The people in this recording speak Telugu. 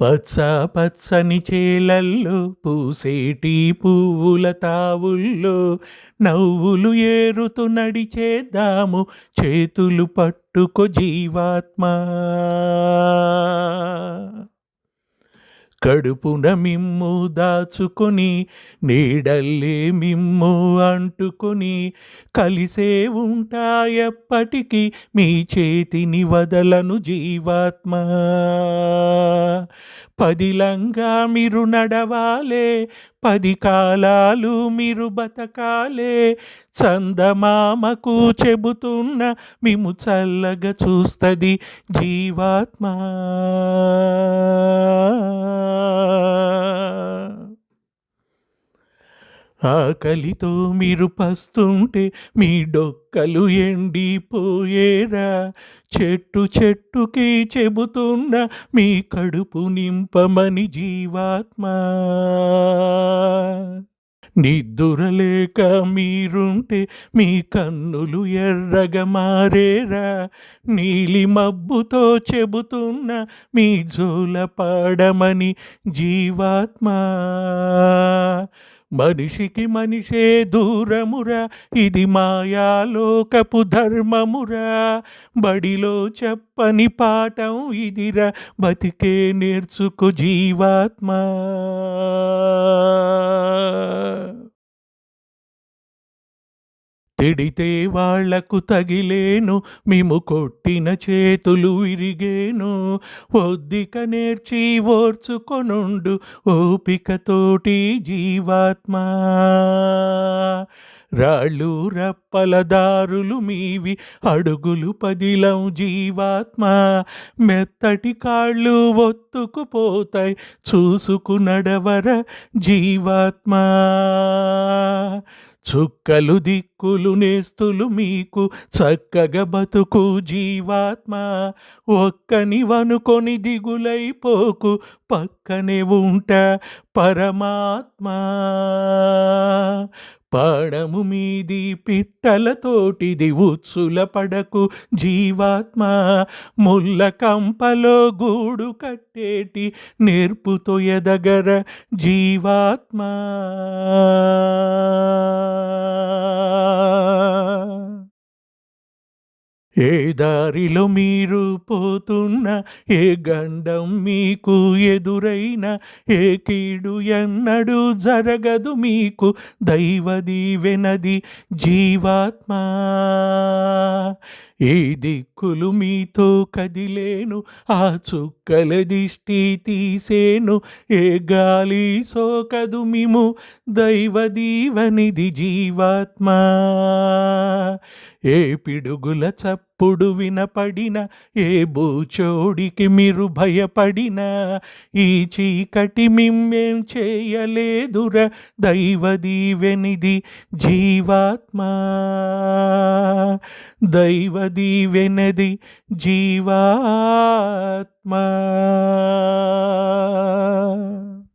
పచ్చ పచ్చని చేలల్లో పూసేటి పువ్వుల తావుల్లో నవ్వులు ఏరుతూ నడిచేద్దాము చేతులు పట్టుకో జీవాత్మా. కడుపున మిమ్ము దాచుకొని నీడల్లే మిమ్ము అంటుకొని కలిసే ఉంటాయప్పటికీ మీ చేతిని వదలను జీవాత్మ. పదిలంగా మీరు నడవాలే పది కాలాలు మీరు బతకాలే. చందమామకు చెబుతున్న మేము చల్లగా చూస్తుంది జీవాత్మ. ఆకలితో మీరు పస్తుంటే మీ డొక్కలు ఎండిపోయేరా. చెట్టు చెట్టుకి చెబుతున్న మీ కడుపు నింపమని జీవాత్మ. నిద్దురలేక మీరుంటే మీ కన్నులు ఎర్రగా మారేరా. నీలి మబ్బుతో చెబుతున్న మీ జోల పాడమని జీవాత్మ. మనిషికి మనిషే దూరమురా ఇది మాయాలోకపు ధర్మమురా. బడిలో చెప్పని పాఠం ఇదిరా బతికే నేర్చుకు జీవాత్మా. తిడితే వాళ్ళకు తగిలేను మేము కొట్టిన చేతులు విరిగేను ఒద్దిక నేర్చి ఓర్చుకొనుండు ఓపికతోటి జీవాత్మా. రాళ్ళు రప్పల దారులు మీవి అడుగులు పదిలం జీవాత్మ. మెత్తటి కాళ్ళు ఒత్తుకుపోతాయి చూసుకు నడవర జీవాత్మా. చుక్కలు దిక్కులు నేస్తులు మీకు చక్కగా బతుకు జీవాత్మ. ఒక్కని వనుకొని దిగులైపోకు పక్కనే ఉంట పరమాత్మ. పాడము మీది పిట్టలతోటిది ఉత్సుల పడకు జీవాత్మ. ముల్ల కంపలో గూడు కట్టేటి నేర్పుతో ఎదగర జీవాత్మ. ఏ దారిలో మీరు పోతున్న ఏ గండం మీకు ఎదురైన ఏ కీడు ఎన్నడు జరగదు మీకు. దైవ దీవెనది జీవాత్మ. ఏ దిక్కులు మీతో కదిలేను ఆ చుక్కల దిష్టి తీసేను ఏ గాలి సోకదు మిము. దైవ దీవనిది జీవాత్మ. ఏ పిడుగుల చప్పుడు వినపడిన ఏ బూచోడికి మీరు భయపడిన ఈ చీకటి మిమ్మేం చేయలేదుర దైవ దీవెనిది జీవాత్మా. దైవ దీవెనది జీవాత్మా.